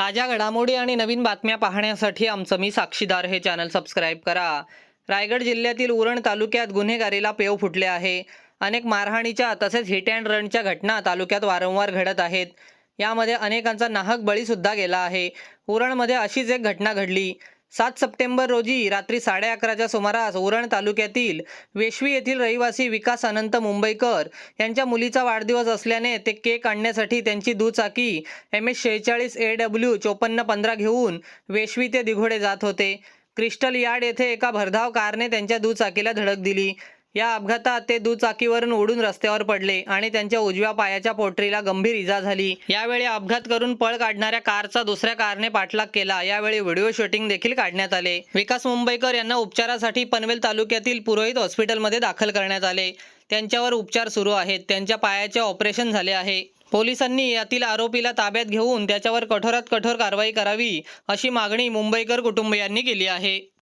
ताज्या घडामोडी आणि नवीन बातम्या पाहण्यासाठी आमचं मी साक्षीदार हे चॅनल सबस्क्राईब करा. रायगड जिल्ह्यातील उरण तालुक्यात गुन्हेगारीला पेव फुटले आहे. अनेक मारहाणीच्या तसेच हिट अँड रनच्या घटना तालुक्यात वारंवार घडत आहेत. यामध्ये अनेकांचा नाहक बळीसुद्धा गेला आहे. उरणमध्ये अशीच एक घटना घडली. सात सप्टेंबर रोजी रात्री साडे अकराच्या सुमारास उरण तालुक्यातील वेशवी येथील रहिवासी विकास अनंत मुंबईकर यांच्या मुलीचा वाढदिवस असल्याने ते केक आणण्यासाठी त्यांची दुचाकी एम एस शेहेचाळीस ए डब्ल्यू चोपन्न पंधरा घेऊन वेशवी ते दिघोडे जात होते. क्रिस्टल यार्ड येथे एका भरधाव कारने त्यांच्या दुचाकीला धडक दिली. या अपघातात ते दुचाकीवरून उडून रस्त्यावर पडले आणि त्यांच्या उजव्या पायाच्या पोटरीला गंभीर इजा झाली. यावेळी अपघात करून पळ काढणाऱ्या कारचा दुसऱ्या कारने पाठलाग केला. यावेळी व्हिडिओ शूटिंग देखील काढण्यात आले. विकास मुंबईकर यांना उपचारासाठी पनवेल तालुक्यातील पुरोहित हॉस्पिटलमध्ये दाखल करण्यात आले. त्यांच्यावर उपचार सुरू आहेत. त्यांच्या पायाचे ऑपरेशन झाले आहे. पोलिसांनी यातील आरोपीला ताब्यात घेऊन त्याच्यावर कठोरात कठोर कारवाई करावी अशी मागणी मुंबईकर कुटुंबियांनी केली आहे.